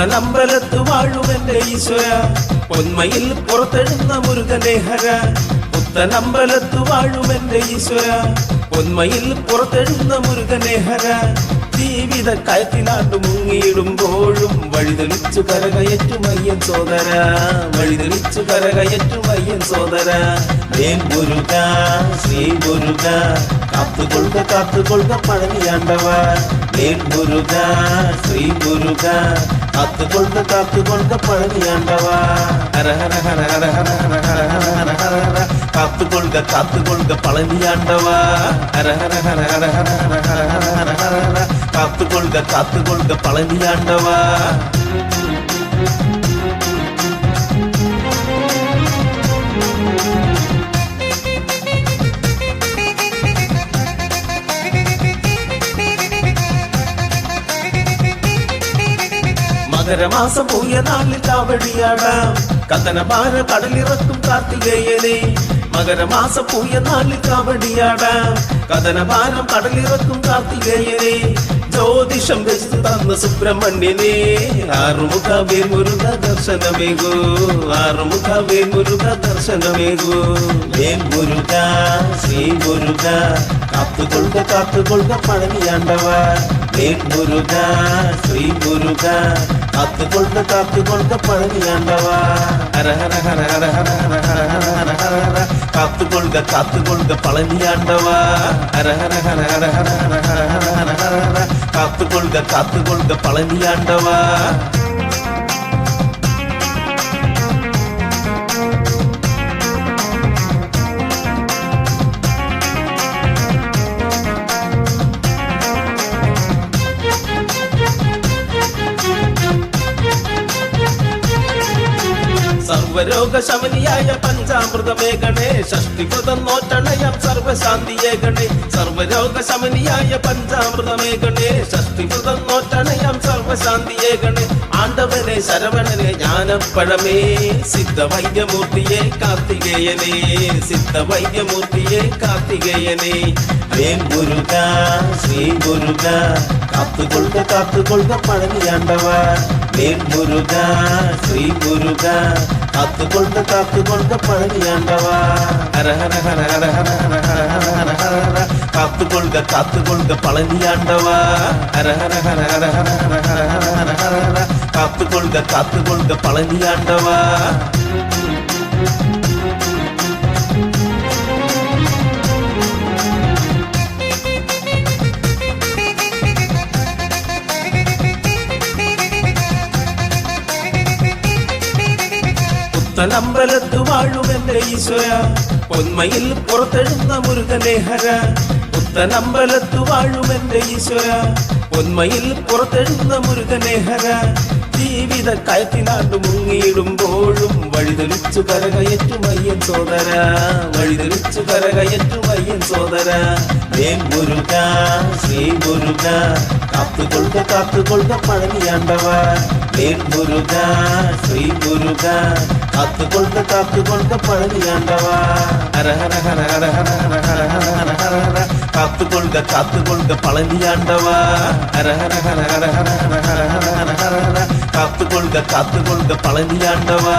പുത്തനമ്പലത്ത് വാഴുമെന്റെ ഈശ്വര. പൊന്മയിൽ പുറത്തെഴുന്ന മുരുകനെ ഹര പുത്തനമ്പലത്ത് വാഴുമെന്റെ ഈശ്വര. പൊന്മയിൽ പുറത്തെഴുന്ന മുരുകനെ ഹര ജീവിത കയത്തിനാണ്ട് മുങ്ങിയിടുമ്പോഴും വഴിതെളിച്ചു കരകയറ്റും അയ്യൻ സോദര വഴിതെളിച്ചു കരകയറ്റും അയ്യൻ സോദര വേൽ മുരുക ശ്രീ മുരുക കാത്തുകൊള്ളുക കാത്തുകൊള്ളുക പഴനിയാണ്ടവ வேல் முருகா ஸ்ரீ முருகா காத்து கொள்க காத்து கொள்க பழனியாண்டவா ஹர ஹர ஹர ஹர ஹர ஹர ஹர ஹர ஹர ஹர ஹர காத்து கொள்க காத்து கொள்க பழனியாண்டவா ஹர ஹர ஹர ஹர ஹர ஹர ஹர ஹர ஹர ஹர ஹர காத்து கொள்க காத்து கொள்க பழனியாண்டவா മകരമാസം പോയ നാളിൽ കാവടിയാടാം കഥനമാന കടലിറക്കും കാർത്തികേയനെ. മകരമാസം പോയ നാളിൽ കാവടിയാടാം കഥനഭാരം കടലിറക്കും കാർത്തികേയനെ. ജ്യോതിഷം രചിച്ചു തന്ന സുബ്രഹ്മണ്യനെ. ആറുമുഖ വേൽമുരുക ദർശനമേകൂ. ആറുമുഖ വേൽമുരുക ദർശനമേകൂ. വേൽമുരുക ശ്രീ മുരുക കാത്തുകൊള്ളുക കാത്തുകൊള്ളുക പഴനിയാണ്ടവ முருகா ஸ்ரீ முருகா காத்து கொண்டு காத்து கொண்டு பழனி ஆண்டவா ஹர ஹர ஹர ஹர ஹர ஹர ஹர ஹர ஹர ஹர ஹர காத்து கொள்க காத்து கொள்க பழனி ஆண்டவா ஹர ஹர ஹர ஹர ஹர ஹர ஹர ஹர ஹர காத்து கொள்க காத்து கொள்க பழனி ஆண்டவா സർവരോഗ ശമനിയായ പഞ്ചാമൃതമേ ഗണേ. ഷഷ്ടിപതന്നോറ്റണയം സർവശാന്തിയേ ഗണേ സർവരോഗ ശമനിയായ പഞ്ചാമൃതമേ ഗണേ. ഷഷ്ടിപതന്നോറ്റണയം സർവശാന്തിയേ ഗണേ ஆண்டவனே சரவணனே ஞானப்பழமே சித்த வைத்தியமூர்த்தியே கார்த்திகேயனே சித்த வைத்தியமூர்த்தியே கார்த்திகேயனே வேல் முருகா ஸ்ரீ முருகா காத்து கொள்க காத்து கொள்க பழனி ஆண்டவா வேல் முருகா ஸ்ரீ முருகா காத்து கொண்ட காத்து கொண்ட பழனியாண்டவா ஆண்டவா ஹர ஹர ஹர ஹர ஹர ஹர ஹர ஹர ஹர ஹர காத்து கொள்க காத்து கொள்க பழனி ஆண்டவா ஹர ஹர ஹர ஹர ஹர ஹர ஹர ஹர ஹர காத்து கொள்க காத்து கொள்க பழனி ஆண்டவா പുത്തനമ്പലത്ത് വാഴുമെന്റെ ഈശ്വര. പൊന്മയിൽ പുറത്തെഴുന്ന മുരുകനേഹര. പുത്തനമ്പലത്ത് വാഴുമെന്റെ ഈശ്വര. പൊന്മയിൽ പുറത്തെഴുന്ന മുരുകനേഹര. ജീവിത കയത്തിനാണ്ട് മുങ്ങിയിടുമ്പോഴും വഴിതെളിച്ചു കരകയറ്റും അയ്യൻ സോദര. വഴിതെളിച്ചു കരകയറ്റും അയ്യൻ സോദര. വേൽ മുരുക ശ്രീ മുരുക കാത്തുകൊള്ളുക കാത്തുകൊള്ളുക പഴനിയാണ്ടവ വേൽ മുരുക ശ്രീ മുരുക காத்து கொள்க காத்து கொள்க பழனி ஆண்டவா. ஹர ஹர ஹர ஹர ஹர ஹர ஹர ஹர ஹர ஹர ஹர காத்து கொள்க காத்து கொள்க பழனி ஆண்டவா. ஹர ஹர ஹர ஹர ஹர ஹர ஹர ஹர ஹர ஹர ஹர காத்து கொள்க காத்து கொள்க பழனி ஆண்டவா.